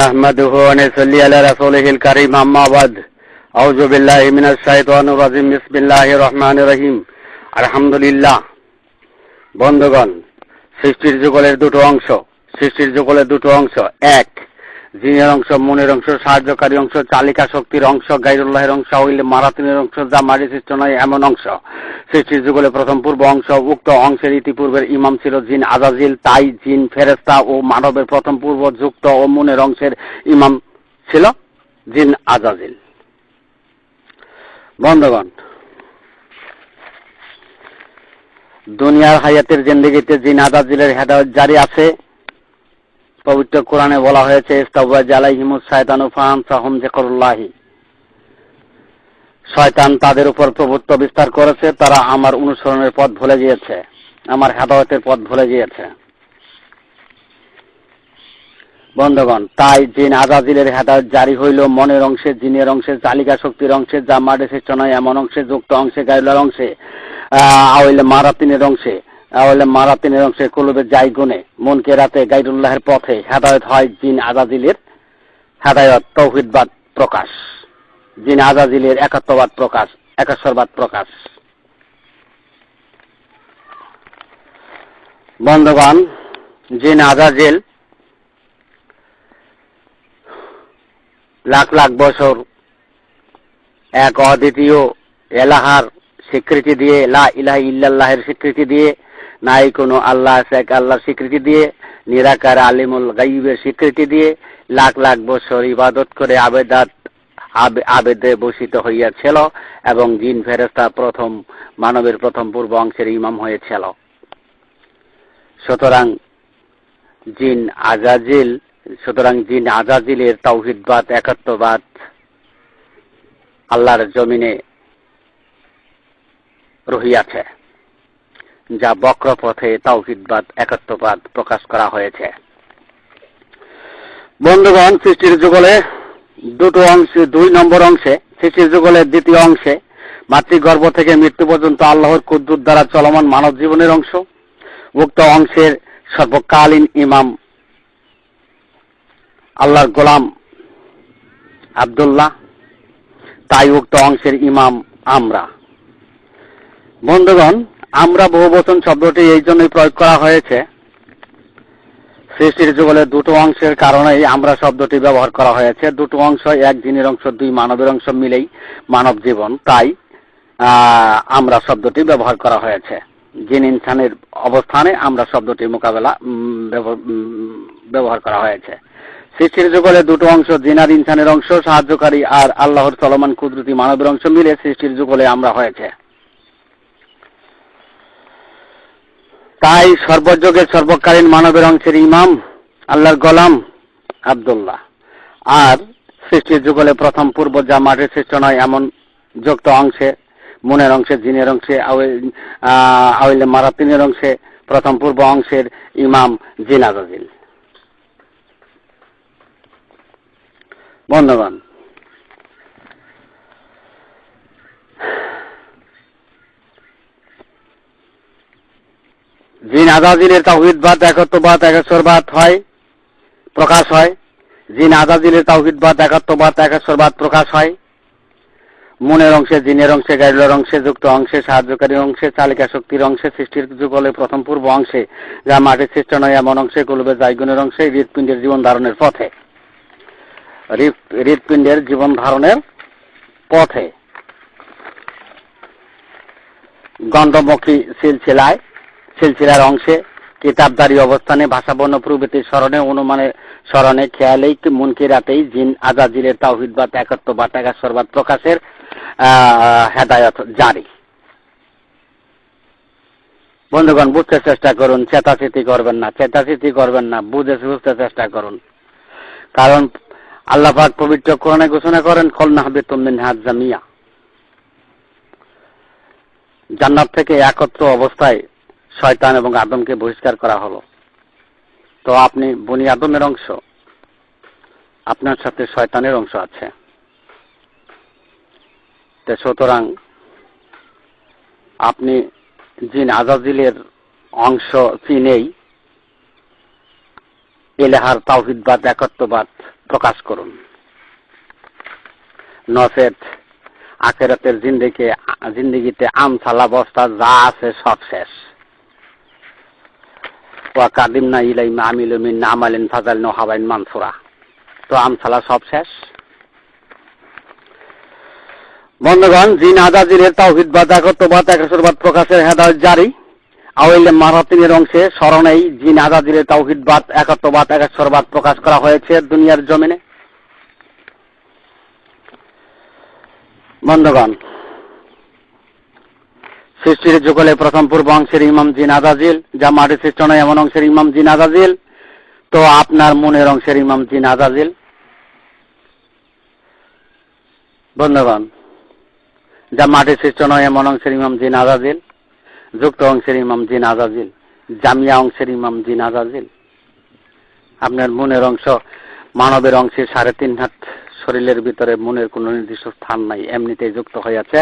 نحمده ونصلي على رسوله الكريم أما بعد أعوذ بالله من الشيطان الرجيم بسم الله الرحمن الرحيم الحمد لله বন্ধুগণ সৃষ্টির যুগলের দুটো অংশ সৃষ্টির যুগলের দুটো অংশ এক জিনের অংশ, মনের অংশ, সাহায্যকারী অংশ, চালিকা শক্তির অংশ, গাইরুল্লাহের অংশ হইলে মারাতিনের অংশ, যা মারি সৃষ্ট নয়, এমন অংশ। সৃষ্টির যুগলে প্রথম পূর্ব অংশ, উক্ত অংশের ইতিপূর্বের ইমাম ছিল জিন আজাজিল, তাই জিন ফেরেস্তা ও মানবের প্রথম পূর্ব যুক্ত ও মনের অংশের ইমাম ছিল জিন আজাজিল। বন্ধগণ, দুনিয়ার হায়াতের জিন্দিগিতে জিন আজাজিলের হেদায়ত জারি আছে। পবিত্র কোরআনে বলা হয়েছে শয়তানু তাদের উপর প্রভুত্ব বিস্তার করেছে, তারা আমার অনুসরণের পথ ভুলে গিয়েছে, আমার হেদায়তের পথ ভুলে গিয়েছে। বন্ধগণ, তাই জিন আজাজিলের হেদায়ত জারি হইল, মনের অংশে, জিনের অংশে চালিকা শক্তির অংশে যা মাডে শ্রেষ্ঠ নয়, এমন অংশে, যুক্ত অংশে গাইলার অংশে আহলে মারাতিনের অংশে। আহলে মারাতিনের অংশে কলুবের যাই গুণে মনকে রাতে গাইরুল্লাহের পথে হেদায়ত হয় জিন আজাজিলের হেদায়ত, তৌহিদবাদ প্রকাশ। জিন আজাজিলের একাত্মবাদ প্রকাশ, একাশ্বরবাদ প্রকাশ। বন্ধগণ, জিন আজাজিল লাখ লাখ বছর এক অদ্বিতীয় এলাহার স্বীকৃতি দিয়ে, লা ইলাহ ইল্লাল্লাহের স্বীকৃতি দিয়ে নাই কোনো আল্লাহ শেখ আল্লাহর স্বীকৃতি দিয়ে, নিরাকার আলিমুল গাইবের স্বীকৃতি দিয়ে লাখ লাখ বছর ইবাদত করে আবেদাত আবেদে বসিত হইয়াছিল এবং জিন ফেরেস্তা প্রথম, মানবের প্রথম পূর্ব অংশের ইমাম হয়েছিল। সুতরাং জিন আজাজিল, সুতরাং জিন আজাজিলের তৌহিদবাদ একাত্মবাদ আল্লাহর জমিনে রহিয়াছে। যা বক্র পথে তৌহিদবাদ একাত্মবাদ প্রকাশ করা হয়েছে। বন্ধুগণ, সৃষ্টির যুগলে দুটো অংশে, দুই নম্বর অংশে, সৃষ্টির যুগলের দ্বিতীয় অংশে, মাতৃগর্ভ থেকে মৃত্যু পর্যন্ত আল্লাহর কুদ্দুর দ্বারা চলমান মানব জীবনের অংশ। উক্ত অংশের সর্বকালীন ইমাম আল্লাহর গোলাম আবদুল্লাহ, তাই উক্ত অংশের ইমাম আমরা। বন্ধুগণ আমরা বহুবচন শব্দটি এই জন্যই প্রয়োগ করা হয়েছে। সৃষ্টির যুগলের দুটো অংশের কারণেই আমরা শব্দটি ব্যবহার করা হয়েছে। দুটো অংশ এক জিনের অংশ, দুই মানবের অংশ মিলেই মানব জীবন। তাই আমরা শব্দটি ব্যবহার করা হয়েছে। জিন ইনসানের অবস্থানে আমরা শব্দটি মোকাবেলা ব্যবহার করা হয়েছে। সৃষ্টির যুগলে দুটো অংশ জিনার ইনসানের অংশ, সাহায্যকারী আর আল্লাহর চলমান কুদরতি মানবের অংশ মিলে সৃষ্টির যুগলে আমরা হয়েছে। তাই সর্বযুগের সর্বকালীন মানবের অংশের ইমাম আল্লাহর গোলাম আবদুল্লাহ। আর সৃষ্টির যুগলে প্রথম পূর্ব যা মাঠের সৃষ্ট নয়, এমন যুক্ত অংশে, মনের অংশে, জিনের অংশে, আউলে মারাতিনের অংশে প্রথম পূর্ব অংশের ইমাম জিনাজিল বন্ধুগণ জিন আজাজিলের তাহিদবাদ একত্ববাদ একেশ্বরবাদ হয়, প্রকাশ হয়। জিন আজাজিলের তাহিদবাদ একত্ববাদ একেশ্বরবাদ প্রকাশ হয়। মনের অংশে, জিনের অংশে গাইডলার অংশে, যুক্ত অংশে, সাহায্যকারী অংশে, চালিকা শক্তির অংশে, সৃষ্টির যুগলে প্রথম পূর্ব অংশে, যা মাটির সৃষ্ট নয়, এমন অংশে, কলবে জায়গুনের অংশে হৃদপিণ্ডের জীবন ধারণের পথে। হৃদপিণ্ডের জীবন ধারণের পথে। গন্ধমুখী সিলসিলায় সিলসিলার অংশে কিতাবদারি অবস্থানে ভাষাবর্ণ প্রভৃতির স্মরণে অনুমানে স্মরণে খেয়ালেই মুনকি রাতেই জিন আজাজিলের তাওহিদবাদ একত্ববাদ একাশ্বরবাদ প্রকাশের হেদায়ত জারি। বন্ধুগণ, বুঝতে চেষ্টা করুন, চেতাচিতি করবেন না, চেতাচিতি করবেন না, বুঝে বুঝতে চেষ্টা করুন। কারণ আল্লাহ পবিত্র কোরআনে ঘোষণা করেন কলনা হবে তুমিন হাত জামিয়া। জান্নাত থেকে একত্র অবস্থায় শয়তান এবং আদমকে বহিষ্কার করা হলো। তো আপনি বনি আদমের অংশ, আপনার সাথে শয়তানের অংশ আছে। তো সুতরাং আপনি জিন আজাজিলের অংশ চিনেই এলেহার তাওহিদবাদ, একত্ববাদ প্রকাশ করুন। নচেত আখেরাতের জিন্দিকে জিন্দিগিতে আমসালা বস্তা যা আছে সব শেষ। আমিলু মিন আমালিন ফাজাল মানসুরা তো আমসালা সব শেষ। জিন তাওহিদ বা একাশরবাদ প্রকাশের হেদায়ত জারি। আওয়াইলে মারাতিনের অংশে স্মরণেই জিন আদাজিরের তাওহিদবাদ একাত্মবাদ একাশরবাদ প্রকাশ করা হয়েছে দুনিয়ার জমিনে। বন্ধুগণ সৃষ্টির যুগলে প্রথম পূর্ব অংশের ইমাম জিন আদাজিল যা মাটি সৃষ্ট নয়, এমন অংশের ইমাম জিন আদাজিল তো আপনার মনের অংশের ইমাম জিন আদাজিল বন্ধুগণ, যা মাটি সৃষ্ট নয়, এমন অংশের ইমাম জিন আজাজিল। যুক্ত অংশের ইমাম জিন আজাজিল, জামিয়া অংশের ইমাম জিন আজাজিল। আপনার মনের অংশ মানবের অংশে সাড়ে তিন হাত। শরীরের ভিতরে মনের কোন নির্দিষ্ট স্থান নাই, এমনিতেই যুক্ত হয়ে আছে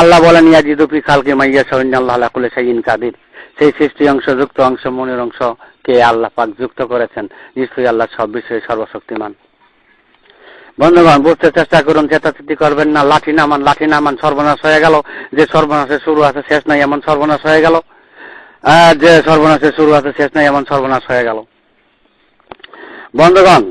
আল্লাহ বলেন ইয়াজিদুফি খালকে মাইয়া সহিন আল্লাহ কুলে সাইন কাদির। সেই সৃষ্টি অংশ, যুক্ত অংশ, মনের অংশ কে আল্লাহ পাক যুক্ত করেছেন। নিশ্চয়ই আল্লাহ সব বিষয়ে সর্বশক্তিমান। বন্ধুগণ, বুঝতে চেষ্টা করুন, চেতাচিতি করবেন না। লাঠি নামান লাঠি নামান, সর্বনাশ হয়ে গেল। যে সর্বনাশের শুরু আছে, শেষ নাই, এমন সর্বনাশ হয়ে গেল। যে সর্বনাশের শুরু আছে, শেষ নাই, এমন সর্বনাশ হয়ে গেল। বন্ধুগণ,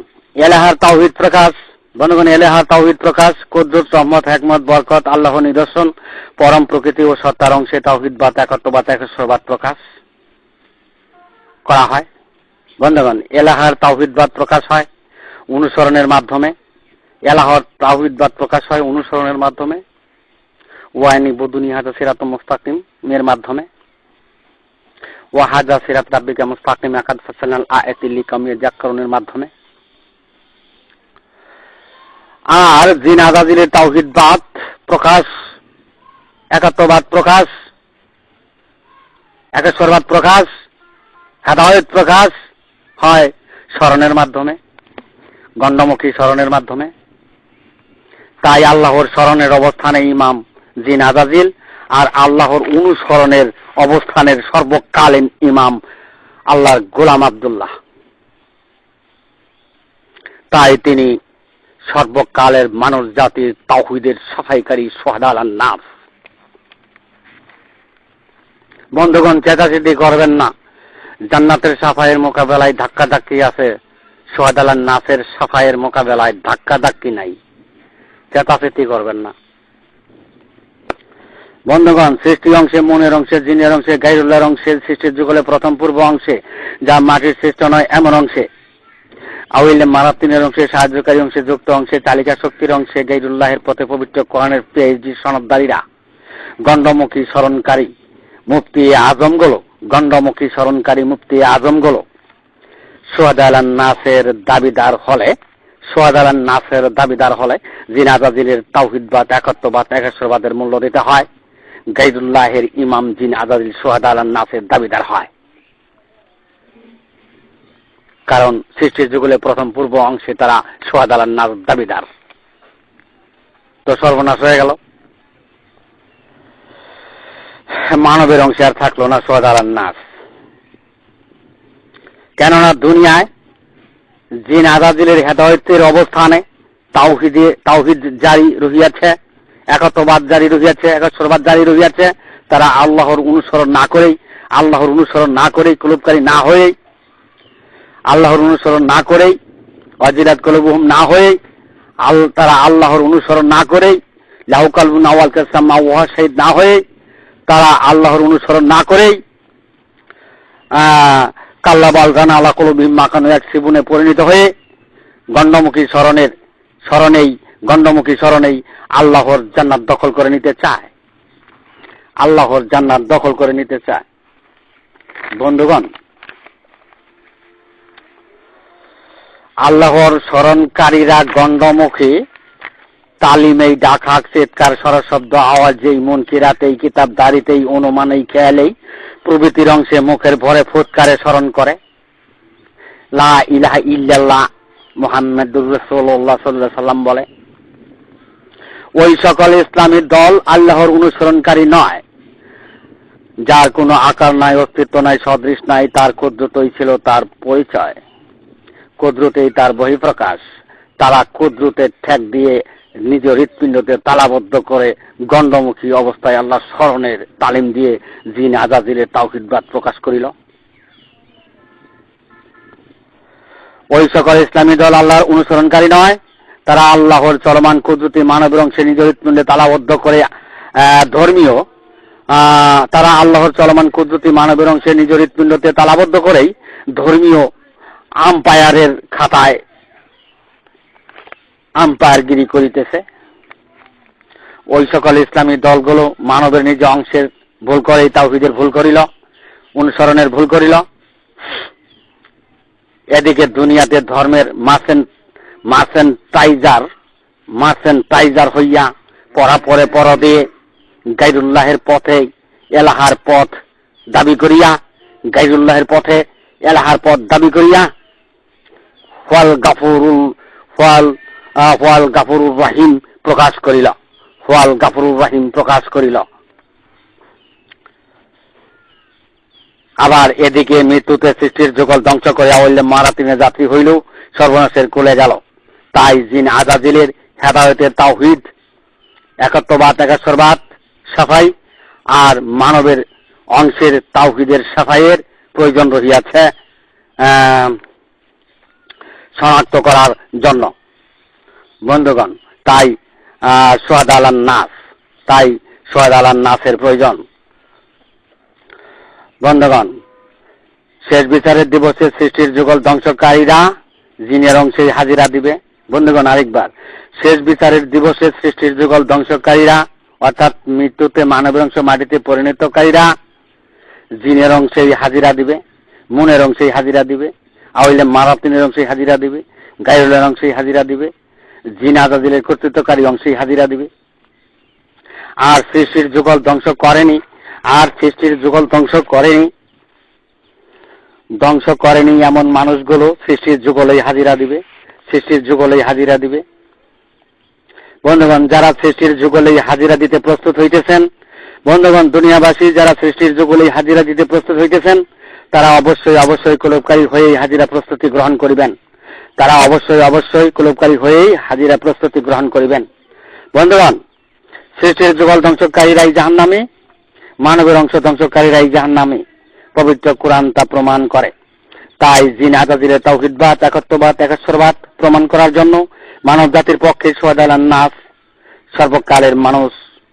এলাহার তাওহিদ প্রকাশ। বন্ধুগণ এলাহার তাওহিদ প্রকাশ কুদ্দুস রহমত, হেকমত, বরকত, আল্লাহ নিদর্শন, পরম প্রকৃতি ও সত্তার অংশে তাওহিদ বাত একত্ববাদ একেশ্বরবাদ প্রকাশ করা হয়। বন্ধুগণ, এলাহার তাওহিদবাদ প্রকাশ হয় অনুসরণের মাধ্যমে। এলাহর তাহিদবাদ প্রকাশ হয় অনুসরণের মাধ্যমে। ওয়াইনি বদুনি হাজা সিরাত মুস্তাকিম এর মাধ্যমে। ওয়াহাজা সিরাত রাব্বিকা মুস্তাকিম একাদ ফাসানাল আয়াতিল কামিয়া জাকরণের মাধ্যমে। আর জিন আজাজিলের তাওহিদবাদ প্রকাশ, একাত্মবাদ প্রকাশ, একেশ্বরবাদ প্রকাশ, হেদায়ত প্রকাশ হয় স্মরণের মাধ্যমে, গণ্ডমুখী স্মরণের মাধ্যমে। তাই আল্লাহর স্মরণের অবস্থানে ইমাম, জিন আজাজিল আর আল্লাহর অনুসরণের অবস্থানের সর্বকালীন ইমাম আল্লাহর গোলাম আব্দুল্লাহ। তাই তিনি সর্বকালের মানুষ জাতির তাহিদের সাফাইকারী সোহাদাল নাফ। বন্ধুগণ চেতাচেতি করবেন না। জান্নাতের সাফাইয়ের মোকাবেলায় ধাক্কা ধাক্কি আছে, সোহাদালান নাফের সাফাইয়ের মোকাবেলায় ধাক্কা ধাক্কি নাই। চেতাচেতি করবেন না। বন্ধুগণ সৃষ্টি অংশে, মনের অংশে, জিনের অংশে, গাইরুল্লাহর অংশে, সৃষ্টির যুগলে প্রথম পূর্ব অংশে, যা মাটির সৃষ্ট নয়, এমন অংশে। আউইলে মারাতিনের অংশে, সাহায্যকারী অংশে, যুক্ত অংশে, তালিকা শক্তির অংশে গাইরুল্লাহের পথে পবিত্র কোরআনের পিএইচডি সনদদারীরা গণ্ডমুখী স্মরণকারী মুফতি আজমগুলো গণ্ডমুখী স্মরণকারী মুফতি আজমগুলো সোহাদ আলান নাসের দাবিদার হলে, সোহাদ আলান নাসের দাবিদার হলে জিনাজাজিলের তাওহিদবাদ, একত্ববাদ, একেশ্বরবাদের মূল্য দিতে হয়। গাইদুল্লাহের ইমাম জিন আজাদিল সোহাদ আলান নাসের দাবিদার হয়। কারণ সৃষ্টির যুগলে প্রথম পূর্ব অংশে তারা সোহাদ আলান নাস দাবিদার। তো সর্বনাশ হয়ে গেল। মানবের অংশে আর থাকল না সোহাদ নাস কেননা দুনিয়ায় জিন আজাদিলের হেদায়তের অবস্থানে তাওহিদে তাওহিদ জারি রহিয়াছে, একত্ববাদ জারি রহিয়াছে একশ্বরবাদ জারি রহিয়াছে। তারা আল্লাহর অনুসরণ না করেই আল্লাহর অনুসরণ না করেই কুলুপকারী না হয়েই আল্লাহর অনুসরণ না করেই, অজিরাত কলবুহম না হয়ে আল, তারা আল্লাহর অনুসরণ না করেই লাউকাল নাওয়াল কাসাম্মা ওহা শহীদ না হয়ে তারা আল্লাহর অনুসরণ না করেই কাল্লা বালগান আলা কলবিম মাখানো এক সিবুনে পরিণত হয়ে, গণ্ডমুখী স্মরণের, স্মরণেই, গণ্ডমুখী স্মরণেই আল্লাহর জান্নাত দখল করে নিতে চায়। আল্লাহর জান্নাত দখল করে নিতে চায়। বন্ধুগণ আল্লাহর স্মরণকারীরা গণ্ডমুখী। তালিমেই ডাকাক, চিৎকার সরশব্দ আওয়াজেই মন কিরাতেই কিতাব দাঁড়িতেই, অনুমানেই, খেয়ালেই প্রভৃতির অংশে মুখের ভরে ফুৎকারে স্মরণ করে। লা ইলাহা ইল্লাল্লাহ মোহাম্মদুর রসুল্লাহ সাল্লাহ সাল্লাম বলে, ওই সকল ইসলামী দল আল্লাহর অনুসরণকারী নয়। যার কোনো আকার নাই, অস্তিত্ব নাই, সদৃশ নাই, তার ক্ষুদ্রতই ছিল তার পরিচয়। ক্ষুদ্রতেই তার বহিঃপ্রকাশ। তারা কুদ্রুতে ঠেক দিয়ে নিজ হৃৎপিণ্ডতে তালাবদ্ধ করে গণ্ডমুখী অবস্থায় আল্লাহ স্মরণের তালিম দিয়ে জিন আজাজিলের তাওহিদবাদ প্রকাশ করিল। ওই সকল ইসলামী দল আল্লাহর অনুসরণকারী নয়, তারা আল্লাহর চলমান কুদরতি মানবের অংশে নিজ হৃৎপিণ্ডে তালাবদ্ধ করে ধর্মীয় তারা আল্লাহর চলমান কুদরতি মানবের অংশে নিজ হৃৎপিণ্ডতে তালাবদ্ধ করেই ধর্মীয় আম্পায়ারের খাতায় আম্পায়ারগিরি করিতেছে। ওই সকল ইসলামী দলগুলো মানবের নিজ অংশের ভুল করে তাওহিদের ভুল করিল, অনুসরণের ভুল করিল। এদিকে দুনিয়াতে ধর্মের মাসেন মাসেন টাইজার মাসেন টাইজার হইয়া পড়া পরে পর দিয়ে গাইরুল্লাহের পথে এলাহার পথ দাবি করিয়া গাইরুল্লাহের পথে এলাহার পথ দাবি করিয়া ফল গাফুরুল ফল ফল গাফুরুর রাহিম প্রকাশ করিল। ফল গাফুরুর রাহিম প্রকাশ করিল। আবার এদিকে মৃত্যুতে সৃষ্টির যুগল ধ্বংস করে অল্লে মারাতিনে যাত্রী হইল, সর্বনাশের কোলে গেল। তাই জিন আজাজিলের হেদায়তের তাওহিদ, একত্ববাদ, একাশ্বরবাদ, সাফাই আর মানবের অংশের তাওহিদের সাফাইয়ের প্রয়োজন রহিয়াছে। শনাক্ত করার জন্য। বন্ধুগণ, তাই সোহাদ আলান নাস, তাই সোহাদ আলান নাসের প্রয়োজন। বন্ধুগণ, শেষ বিচারের দিবসে সৃষ্টির যুগল ধ্বংসকারীরা জিনের অংশে হাজিরা দিবে। বন্ধুগণ, আরেকবার, শেষ বিচারের দিবসে সৃষ্টির যুগল ধ্বংসকারীরা, অর্থাৎ মৃত্যুতে মানবের অংশ মাটিতে পরিণতকারীরা, জিনের অংশেই হাজিরা দিবে, মনের অংশেই হাজিরা দিবে। আওয়াইলে মারাতিনের অংশেই হাজিরা দিবে গায়ুলের অংশেই হাজিরা দিবে জিন আজাদিলের কর্তৃত্বকারী অংশেই হাজিরা দিবে। আর সৃষ্টির যুগল ধ্বংস করেনি, আর সৃষ্টির যুগল ধ্বংস করেনি। ধ্বংস করেনি এমন মানুষগুলো সৃষ্টির যুগলেই হাজিরা দিবে, সৃষ্টির যুগলেই হাজিরা দিবে। বন্ধুগণ, যারা সৃষ্টির যুগলেই হাজিরা দিতে প্রস্তুত হইতেছেন, বন্ধুগণ, দুনিয়াবাসী যারা সৃষ্টির যুগলেই হাজিরা দিতে প্রস্তুত হইতেছেন তারা অবশ্যই অবশ্যই কুলবকারী হয়েই হাজিরা প্রস্তুতি গ্রহণ করিবেন। তারা অবশ্যই অবশ্যই কুলবকারী হয়েই হাজিরা প্রস্তুতি গ্রহণ করিবেন। বন্ধুগণ, সৃষ্টির যুগল ধ্বংসকারীরাই জাহান নামে মানবের অংশ ধ্বংসকারীরাই জাহান নামে পবিত্র কোরআন তা প্রমাণ করে। তাই জিন আজাদিলের তৌহিদবাদ একত্ববাদ একাশ্বরবাদ প্রমাণ করার জন্য মানব জাতির পক্ষে সোহাদালান নাস সর্বকালের মানুষ,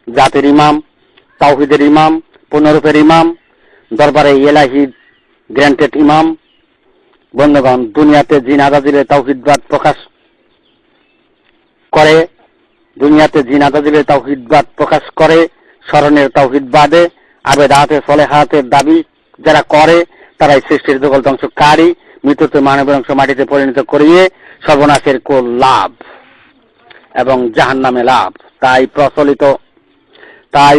জাতির ইমাম, তাওহিদের ইমাম পুনরূপের ইমাম, দরবারে এলাহিদ গ্র্যান্টেড ইমাম। বন্ধুগণ, দুনিয়াতে জিন আজাদিলের তৌহিদবাদ প্রকাশ করে, দুনিয়াতে জিন আজাদিলের তৌহিদবাদ প্রকাশ করে, স্মরণের তৌহিদবাদে আবেদাতে সলেহাতের দাবি যারা করে, তারাই সৃষ্টির দখল ধ্বংসকারী, মৃত্যুতে মানবের অংশ মাটিতে পরিণত করিয়ে সর্বনাশের কোল লাভ এবং জাহান নামে লাভ। তাই প্রচলিত, তাই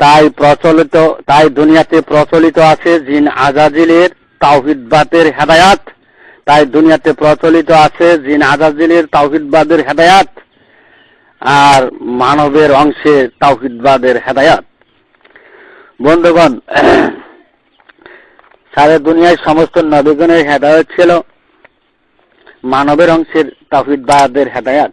তাই প্রচলিত, তাই দুনিয়াতে প্রচলিত আছে জিন আজাজিলের তাওহিদবাদের হেদায়াত। তাই দুনিয়াতে প্রচলিত আছে জিন আজাজিলের তাওহিদবাদের হেদায়াত আর মানবের অংশে তাওহিদবাদের হেদায়াত। বন্ধুগণ, সারা দুনিয়ায় সমস্ত নবীগণের হেদায়ত ছিল মানবের অংশের তাহিদবাদের হেদায়াত।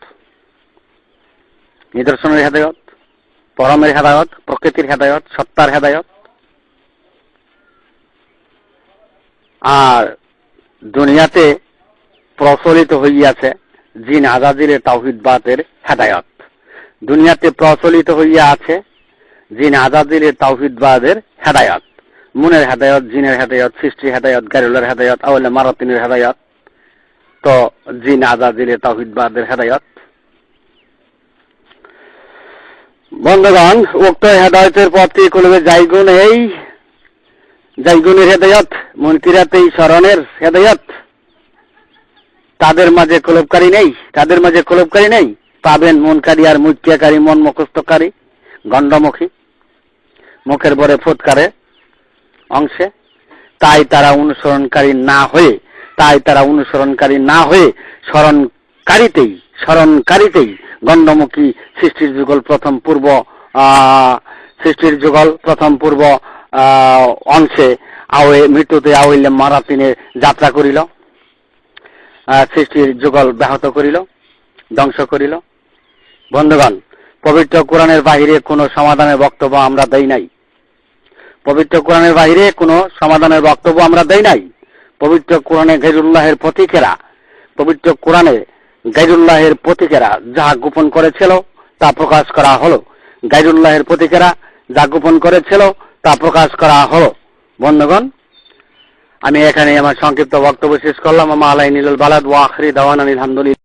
নিদর্শনের হেদায়ত, পরমের হেদায়ত, প্রকৃতির হেদায়ত, সত্তার হেদায়ত। আর দুনিয়াতে প্রচলিত হইয়াছে জিন আজাদিলের তাওহিদবাদের হেদায়ত। দুনিয়াতে প্রচলিত হইয়া আছে জিন আজাদিলের তাওহিদবাদের হেদায়ত। মনের হেদায়ত, জিনের হেদায়ত, সৃষ্টির হেদায়ত, গারুলের হেদায়ত আওয়ালে মারাতিনের হেদায়ত। তো জিন আজাদিলের তাওহিদবাদের হেদায়ত বন্ধুগণ, উক্ত হেদায়তের পথটি করবে জাইগুন এই, জাইগুনের হেদায়ত মন্ত্রীরাতে এই স্মরণের হেদায়ত। তাদের মাঝে কলবকারী নেই, তাদের মাঝে কলবকারী নেই। পাবেন মনকারী আর মুখিয়াকারী মন মুখস্থকারী, গণ্ডমুখী, মুখের বরে ফুৎকারে অংশে। তাই তারা অনুসরণকারী না হয়ে, তাই তারা অনুসরণকারী না হয়ে স্মরণকারীতেই স্মরণকারীতেই গণ্ডমুখী সৃষ্টির যুগল প্রথম পূর্ব সৃষ্টির যুগল প্রথম পূর্ব অংশে আওয়ে, মৃত্যুতে আওইলে মারা তিনে যাত্রা করিল। সৃষ্টির যুগল ব্যাহত করিল, ধ্বংস করিল। বন্ধুগণ, পবিত্র কোরআনের বাহিরে কোনো সমাধানের বক্তব্য আমরা দেই নাই। পবিত্র কোরআনের বাহিরে কোনো সমাধানের বক্তব্য আমরা দেই নাই। পবিত্র কোরআনে গেজুল্লাহের প্রতীকেরা পবিত্র কোরআনে গাইজুল্লাহের প্রতীকেরা যা গোপন করেছিল, তা প্রকাশ করা হলো। গাইরুল্লাহের প্রতীকেরা যা গোপন করেছিল, তা প্রকাশ করা হলো। বন্ধুগণ, আমি এখানে আমার সংক্ষিপ্ত বক্তব্য শেষ করলাম। আমা আলাই নীল বালাদ ওয়াখরি দাওয়ান আলহামদুলিল্লাহ।